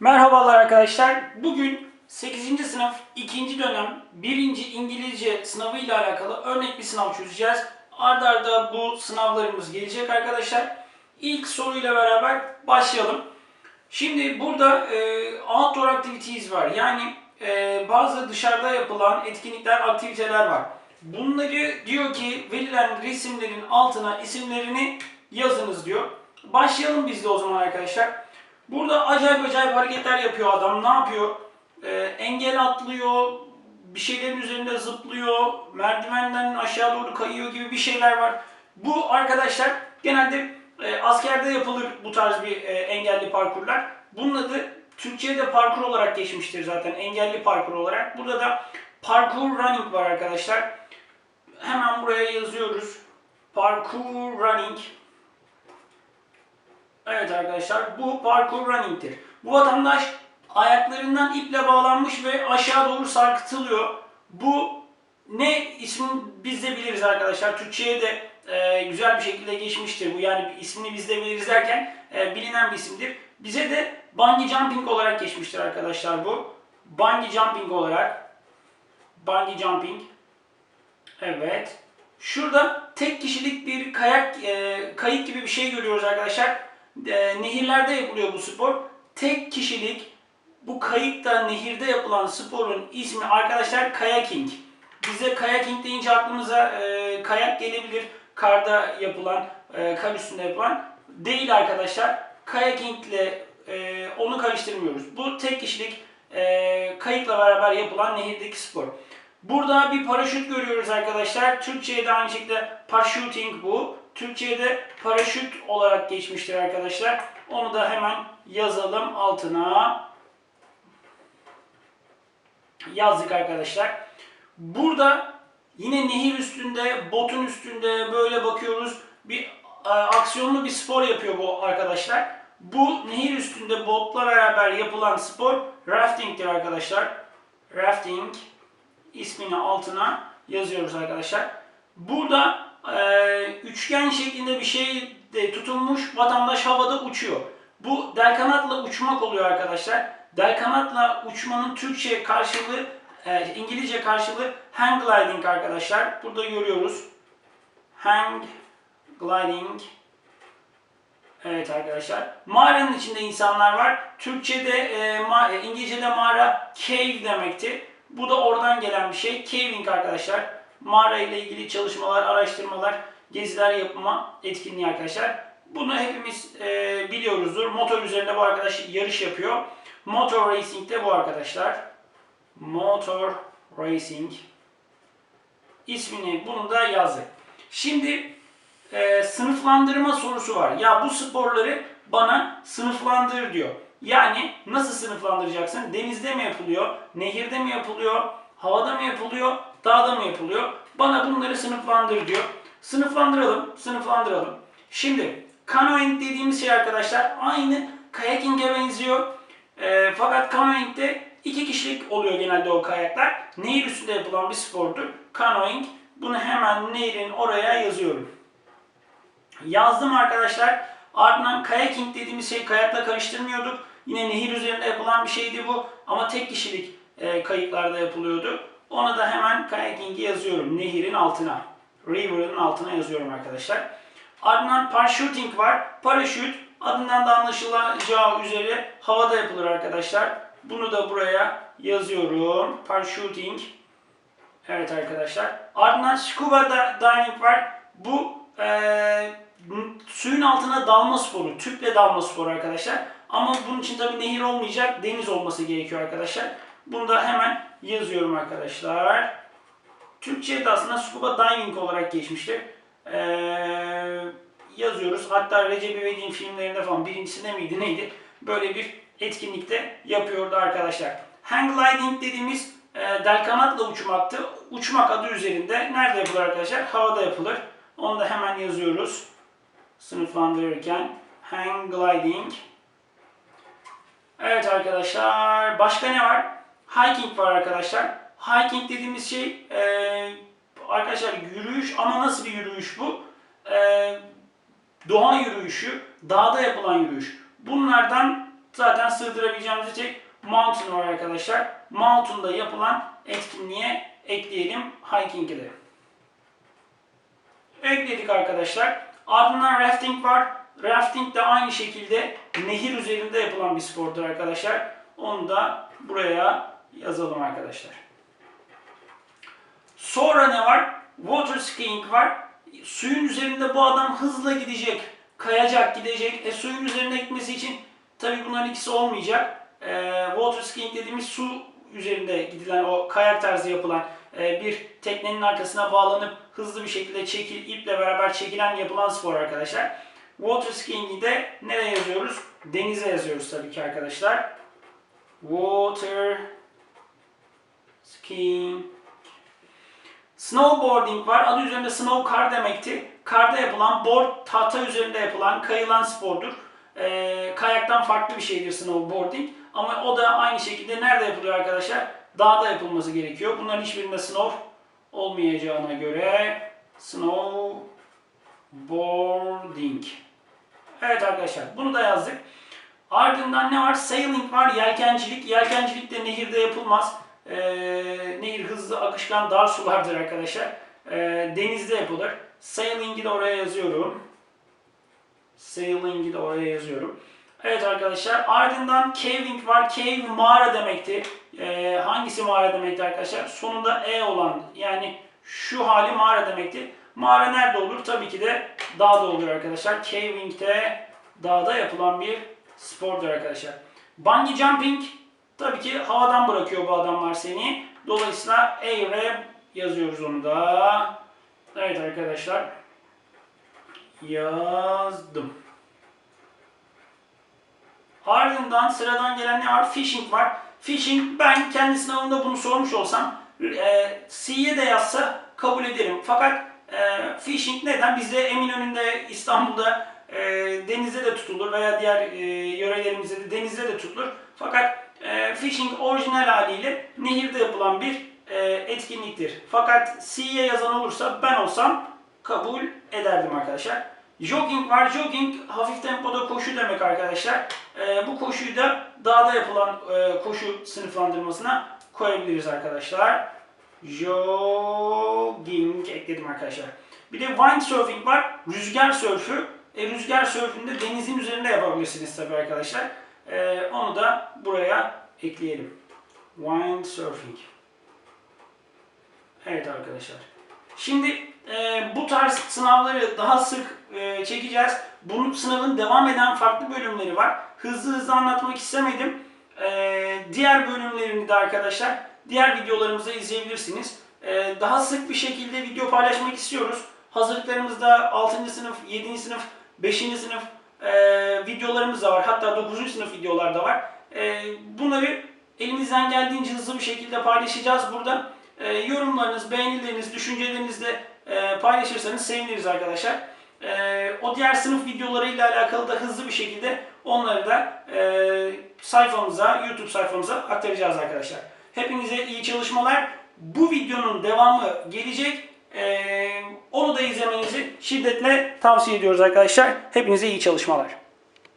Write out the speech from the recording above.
Merhabalar arkadaşlar. Bugün 8. sınıf 2. dönem 1. İngilizce sınavı ile alakalı örnek bir sınav çözeceğiz. Arda arda bu sınavlarımız gelecek arkadaşlar. İlk soruyla beraber başlayalım. Şimdi burada e, outdoor activities var. Yani e, bazı dışarıda yapılan etkinlikler, aktiviteler var. Bunları diyor ki verilen resimlerin altına isimlerini yazınız diyor. Başlayalım biz de o zaman arkadaşlar. Burada acayip acayip hareketler yapıyor adam. Ne yapıyor? Ee, engel atlıyor, bir şeylerin üzerinde zıplıyor, merdivenden aşağı doğru kayıyor gibi bir şeyler var. Bu arkadaşlar genelde e, askerde yapılır bu tarz bir e, engelli parkurlar. Bunun adı Türkçe'de parkur olarak geçmiştir zaten. Engelli parkur olarak. Burada da parkour running var arkadaşlar. Hemen buraya yazıyoruz. Parkour running. Evet arkadaşlar bu parkour running'tir. Bu vatandaş ayaklarından iple bağlanmış ve aşağı doğru sarkıtılıyor. Bu ne ismi biz de biliriz arkadaşlar. Türkçe'ye de e, güzel bir şekilde geçmiştir. Bu yani ismini biz de biliriz derken e, bilinen bir isimdir. Bize de bungee jumping olarak geçmiştir arkadaşlar bu. Bungee jumping olarak. Bungee jumping. Evet. Şurada tek kişilik bir kayak e, kayık gibi bir şey görüyoruz arkadaşlar. E, nehirlerde yapılıyor bu spor. Tek kişilik bu kayıkta nehirde yapılan sporun ismi arkadaşlar kayaking. Bize kayaking deyince aklımıza e, kayak gelebilir. Karda yapılan, e, kar üstünde yapılan. Değil arkadaşlar. Kayakingle e, onu karıştırmıyoruz. Bu tek kişilik e, kayıkla beraber yapılan nehirdeki spor. Burada bir paraşüt görüyoruz arkadaşlar. Türkçe'ye de aynı şekilde parachuting bu. Türkçe'ye de paraşüt olarak geçmiştir arkadaşlar. Onu da hemen yazalım altına. Yazdık arkadaşlar. Burada yine nehir üstünde, botun üstünde böyle bakıyoruz. Bir e, aksiyonlu bir spor yapıyor bu arkadaşlar. Bu nehir üstünde botla beraber yapılan spor rafting'tir arkadaşlar. Rafting ismini altına yazıyoruz arkadaşlar. Burada e, üçgen şeklinde bir şey de tutulmuş vatandaş havada uçuyor. Bu del kanatla uçmak oluyor arkadaşlar. Del kanatla uçmanın Türkçe karşılığı, e, İngilizce karşılığı hang gliding arkadaşlar. Burada görüyoruz. Hang gliding. Evet arkadaşlar. Mağaranın içinde insanlar var. Türkçe'de, e, ma- e, İngilizce'de mağara cave demekti. Bu da oradan gelen bir şey. Caving arkadaşlar. Mağara ile ilgili çalışmalar, araştırmalar, geziler yapma etkinliği arkadaşlar. Bunu hepimiz e, biliyoruzdur. Motor üzerinde bu arkadaş yarış yapıyor. Motor Racing de bu arkadaşlar. Motor Racing ismini bunu da yazdık. Şimdi e, sınıflandırma sorusu var. Ya bu sporları bana sınıflandır diyor. Yani nasıl sınıflandıracaksın? Denizde mi yapılıyor? Nehirde mi yapılıyor? Havada mı yapılıyor? Dağda mı yapılıyor? Bana bunları sınıflandır diyor. Sınıflandıralım, sınıflandıralım. Şimdi canoeing dediğimiz şey arkadaşlar aynı kayaking'e benziyor. E, fakat canoeing'de iki kişilik oluyor genelde o kayaklar. Nehir üstünde yapılan bir spordur. Canoeing. Bunu hemen nehrin oraya yazıyorum. Yazdım arkadaşlar. Ardından kayaking dediğimiz şey kayakla karıştırmıyorduk. Yine nehir üzerinde yapılan bir şeydi bu. Ama tek kişilik e, kayıklarda yapılıyordu. Ona da hemen kayaking'i yazıyorum. Nehirin altına. River'ın altına yazıyorum arkadaşlar. Ardından parachuting var. Paraşüt adından da anlaşılacağı üzere havada yapılır arkadaşlar. Bunu da buraya yazıyorum. Parachuting. Evet arkadaşlar. Ardından scuba diving var. Bu eee, suyun altına dalma sporu. Tüple dalma sporu arkadaşlar. Ama bunun için tabi nehir olmayacak. Deniz olması gerekiyor arkadaşlar. Bunu da hemen yazıyorum arkadaşlar. Türkçe'de aslında scuba diving olarak geçmiştir. Eee, yazıyoruz. Hatta Recep İvedik'in filmlerinde falan birincisinde miydi neydi? Böyle bir etkinlikte yapıyordu arkadaşlar. Hang gliding dediğimiz e, del kanatla uçmaktı. Uçmak adı üzerinde. Nerede yapılır arkadaşlar? Havada yapılır. Onu da hemen yazıyoruz. Sınıflandırırken. Hang gliding. Evet arkadaşlar. Başka ne var? Hiking var arkadaşlar. Hiking dediğimiz şey e, arkadaşlar yürüyüş ama nasıl bir yürüyüş bu? E, doğa yürüyüşü, dağda yapılan yürüyüş. Bunlardan Zaten sığdırabileceğimiz tek mountain var arkadaşlar. Mountain'da yapılan etkinliğe ekleyelim hiking'i de. Ekledik arkadaşlar. Ardından rafting var. Rafting de aynı şekilde nehir üzerinde yapılan bir spordur arkadaşlar. Onu da buraya yazalım arkadaşlar. Sonra ne var? Water skiing var. Suyun üzerinde bu adam hızla gidecek, kayacak, gidecek. E, suyun üzerinde gitmesi için tabii bunların ikisi olmayacak. E, water skiing dediğimiz su üzerinde gidilen o kayak tarzı yapılan e, bir teknenin arkasına bağlanıp hızlı bir şekilde çekil, iple beraber çekilen yapılan spor arkadaşlar. Water skiing'i de nereye yazıyoruz? Denize yazıyoruz tabii ki arkadaşlar. Water skiing Snowboarding var. Adı üzerinde snow kar demekti. Karda yapılan, board tahta üzerinde yapılan, kayılan spordur. Ee, kayaktan farklı bir şeydir snowboarding. Ama o da aynı şekilde nerede yapılıyor arkadaşlar? Dağda yapılması gerekiyor. Bunların hiçbirinde snow olmayacağına göre snowboarding. Evet arkadaşlar bunu da yazdık. Ardından ne var? Sailing var, yelkencilik. Yelkencilik de nehirde yapılmaz. Ee, nehir hızlı akışkan dar sulardır arkadaşlar. Ee, denizde yapılır. Sailing'i de oraya yazıyorum. Sailing'i de oraya yazıyorum. Evet arkadaşlar ardından caving var. Cave mağara demekti. Ee, hangisi mağara demekti arkadaşlar? Sonunda e olan yani şu hali mağara demekti. Mağara nerede olur? Tabii ki de dağda olur arkadaşlar. Caving de dağda yapılan bir spordur arkadaşlar. Bungee jumping tabii ki havadan bırakıyor bu adamlar seni. Dolayısıyla air yazıyoruz onu da. Evet arkadaşlar. Yazdım. Ardından sıradan gelen ne var? Fishing var. Fishing ben kendi sınavında bunu sormuş olsam e, C'ye de yazsa kabul ederim. Fakat e, fishing neden? Bizde Eminönü'nde İstanbul'da e, denizde de tutulur veya diğer e, yörelerimizde de denizde de tutulur. Fakat e, fishing orijinal haliyle nehirde yapılan bir e, etkinliktir. Fakat C'ye yazan olursa ben olsam kabul ederdim arkadaşlar. Jogging var. Jogging hafif tempoda koşu demek arkadaşlar. E, bu koşuyu da dağda yapılan e, koşu sınıflandırmasına koyabiliriz arkadaşlar. Jogging ekledim arkadaşlar. Bir de windsurfing var. Rüzgar sörfü. E, rüzgar sörfünde denizin üzerinde yapabilirsiniz tabii arkadaşlar. E, onu da buraya ekleyelim. Windsurfing. Evet arkadaşlar. Şimdi e, bu tarz sınavları daha sık e, çekeceğiz. Bunun sınavın devam eden farklı bölümleri var. Hızlı hızlı anlatmak istemedim. E, diğer bölümlerini de arkadaşlar diğer videolarımızda izleyebilirsiniz. E, daha sık bir şekilde video paylaşmak istiyoruz. Hazırlıklarımızda 6. sınıf, 7. sınıf, 5. sınıf e, videolarımız da var. Hatta 9. sınıf videolar da var. E, bunları elimizden geldiğince hızlı bir şekilde paylaşacağız burada. Yorumlarınız, beğenileriniz, düşüncelerinizi de e, paylaşırsanız seviniriz arkadaşlar. O diğer sınıf videolarıyla alakalı da hızlı bir şekilde onları da e, sayfamıza, YouTube sayfamıza aktaracağız arkadaşlar. Hepinize iyi çalışmalar. Bu videonun devamı gelecek. E, onu da izlemenizi şiddetle tavsiye ediyoruz arkadaşlar. Hepinize iyi çalışmalar.